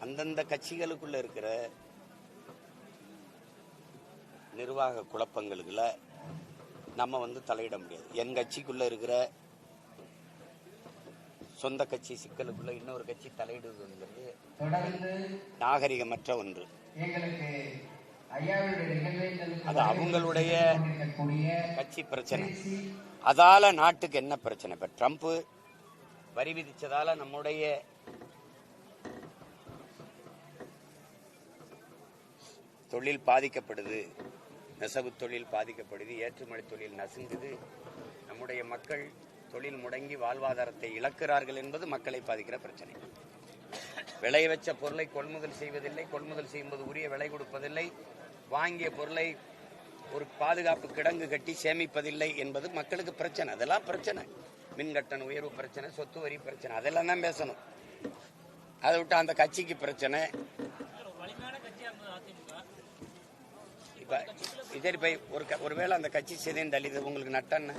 அந்தந்த கட்சிகளுக்குள்ள இருக்கிற நிர்வாக குழப்பங்களுக்குள்ள நம்ம வந்து தலையிட முடியாது. என் கட்சிக்குள்ள இருக்கிற சொந்த கட்சி சிக்கலுக்குள்ள இன்னொரு கட்சி தலையிடுவதுங்கிறது நாகரிகமற்ற ஒன்று. அது அவங்களுடைய கட்சி பிரச்சனை. அதால நாட்டுக்கு என்ன பிரச்சனை? இப்ப ட்ரம்ப் வரி விதிச்சதால நம்முடைய தொழில் பாதிக்கப்படுது. நெசவு தொழில் பாதிக்கப்படுது ஏற்றுமதி தொழில் நசுங்குது. நம்முடைய மக்கள் தொழில் முடங்கி வாழ்வாதாரத்தை இழக்கிறார்கள் என்பது மக்களை பாதிக்கிற பிரச்சனை. விளைய வச்ச பொருளை கொள்முதல் செய்வதில்லை கொள்முதல் செய்யும்போது உரிய விலை கொடுப்பதில்லை வாங்கிய பொருளை ஒரு பாதுகாப்பு கிடங்கு கட்டி சேமிப்பதில்லை என்பது மக்களுக்கு பிரச்சனை. அதெல்லாம் பிரச்சனை. மின் கட்டண உயர்வு பிரச்சனை சொத்து வரி பிரச்சனை அதெல்லாம் தான் பேசணும். அதை விட்டு அந்த கட்சிக்கு பிரச்சனை. இதே பை ஒரு க- ஒருவேளை அந்த கட்சி சிதைந்து தள்ளிது உங்களுக்கு நட்டன்னு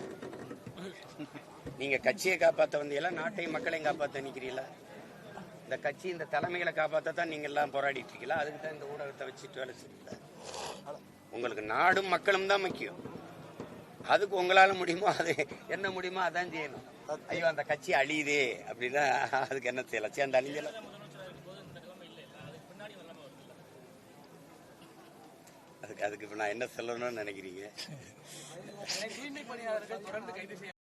நீங்க கட்சியை காப்பாத்த வந்தீங்களா? நாட்டையும் மக்களையும் காப்பாத்த நினைக்கிறீங்களா? இந்த கட்சி இந்த தலைமைகளை காப்பாற்ற தான் நீங்க எல்லாம் போராடிட்டு இருக்கீங்களா? அதுக்கு தான் இந்த ஊடகத்தை வச்சுட்டு வேலை செய்யல உங்களுக்கு நாடும் மக்களும் தான் முக்கியம். அதுக்கு உங்களால முடியுமோ அது என்ன முடியுமோ அதான் செய்யணும். ஐயோ அந்த கட்சி அழியுதே அப்படின்னா அதுக்கு என்ன செய்யலாம்? சேர்ந்து அழிஞ்சலாம் அதுக்கு அதுக்கு இப்ப நான் என்ன சொல்லணும்னு நினைக்கிறீங்க?